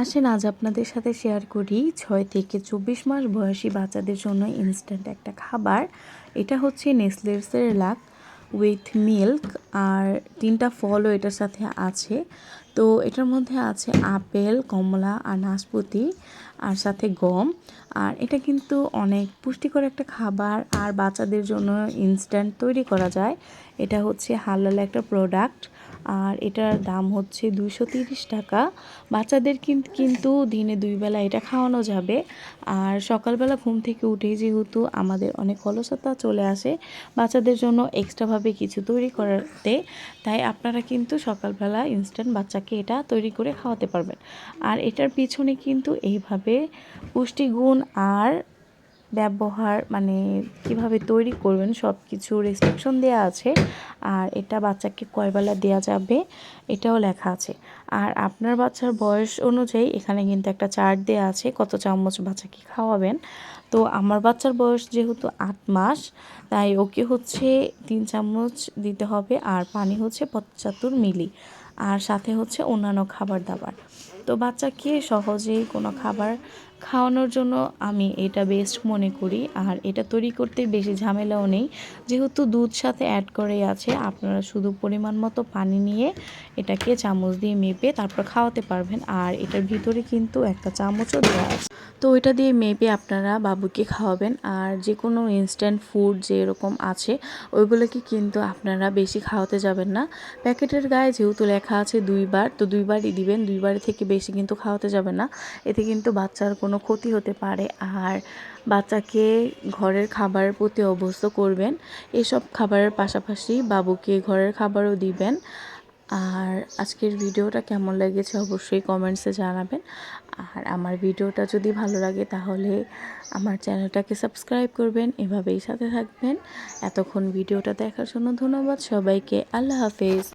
আসেন, আজ আপনাদের সাথে শেয়ার করি ছয় থেকে চব্বিশ মাস বয়সী বাচ্চাদের জন্য ইনস্ট্যান্ট একটা খাবার। এটা হচ্ছে নেসলের সেরেলাক উইথ মিল্ক আর তিনটা ফলও এটার সাথে আছে। তো এটার মধ্যে আছে আপেল, কমলা আর নাশপাতি আর সাথে গম। আর এটা কিন্তু অনেক পুষ্টিকর একটা খাবার আর বাচ্চাদের জন্য ইনস্ট্যান্ট তৈরি করা যায়। এটা হচ্ছে হালাল একটা প্রোডাক্ট আর এটার দাম হচ্ছে দুশো টাকা। বাচ্চাদের কিন- কিন্তু দিনে দুই বেলা এটা খাওয়ানো যাবে। আর সকালবেলা ঘুম থেকে উঠেই যেহেতু আমাদের অনেক অলসতা চলে আসে, বাচ্চাদের জন্য এক্সট্রাভাবে কিছু তৈরি করাতে, তাই আপনারা কিন্তু সকালবেলা ইনস্ট্যান্ট বাচ্চাকে এটা তৈরি করে খাওয়াতে পারবেন। আর এটার পিছনে কিন্তু এইভাবে পুষ্টিগুণ আর ব্যবহার মানে কীভাবে তৈরি করবেন সব কিছু রেস্ট্রিকশন দেওয়া আছে। আর এটা বাচ্চাকে কয়বেলা দেওয়া যাবে এটাও লেখা আছে। আর আপনার বাচ্চার বয়স অনুযায়ী এখানে কিন্তু একটা চার্ট দেওয়া আছে কত চামচ বাচ্চাকে খাওয়াবেন। তো আমার বাচ্চার বয়স যেহেতু আট মাস, তাই ওকে হচ্ছে তিন চামচ দিতে হবে আর পানি হচ্ছে পঁচাত্তর মিলি। আর সাথে হচ্ছে অন্যান্য খাবার দাবার তো বাচ্চাকে সহজেই কোনো খাবার খাওয়ানোর জন্য আমি এটা বেস্ট মনে করি। আর এটা তৈরি করতে বেশি ঝামেলাও নেই। যেহেতু দুধ সাথে অ্যাড করে আছে, আপনারা শুধু পরিমাণ মতো পানি নিয়ে এটাকে চামচ দিয়ে মেপে তারপর খাওয়াতে পারবেন। আর এটার ভিতরে কিন্তু একটা চামচও দেওয়া আছে। তো এটা দিয়ে মেপে আপনারা বাবুকে খাওয়াবেন। আর যে কোনো ইনস্ট্যান্ট ফুড যেরকম আছে, ওইগুলোকে কিন্তু আপনারা বেশি খাওয়াতে যাবেন না। প্যাকেটের গায়ে যেহেতু লেখা আছে দুইবার, তো দুইবারই দিবেন দুইবার থেকে বেশি কিন্তু খাওয়াতে যাবে না। এতে কিন্তু বাচ্চার কোনো ক্ষতি হতে পারে। আর বাচ্চাকে ঘরের খাবারের প্রতি অভ্যস্ত করবেন। এসব খাবারের পাশাপাশি বাবুকে ঘরের খাবারও দিবেন। আর আজকের ভিডিওটা কেমন লেগেছে অবশ্যই কমেন্টসে জানাবেন। আর আমার ভিডিওটা যদি ভালো লাগে তাহলে আমার চ্যানেলটাকে সাবস্ক্রাইব করবেন। এভাবেই সাথে থাকবেন। এতক্ষণ ভিডিওটা দেখার জন্য ধন্যবাদ। সবাইকে আল্লাহ হাফেজ।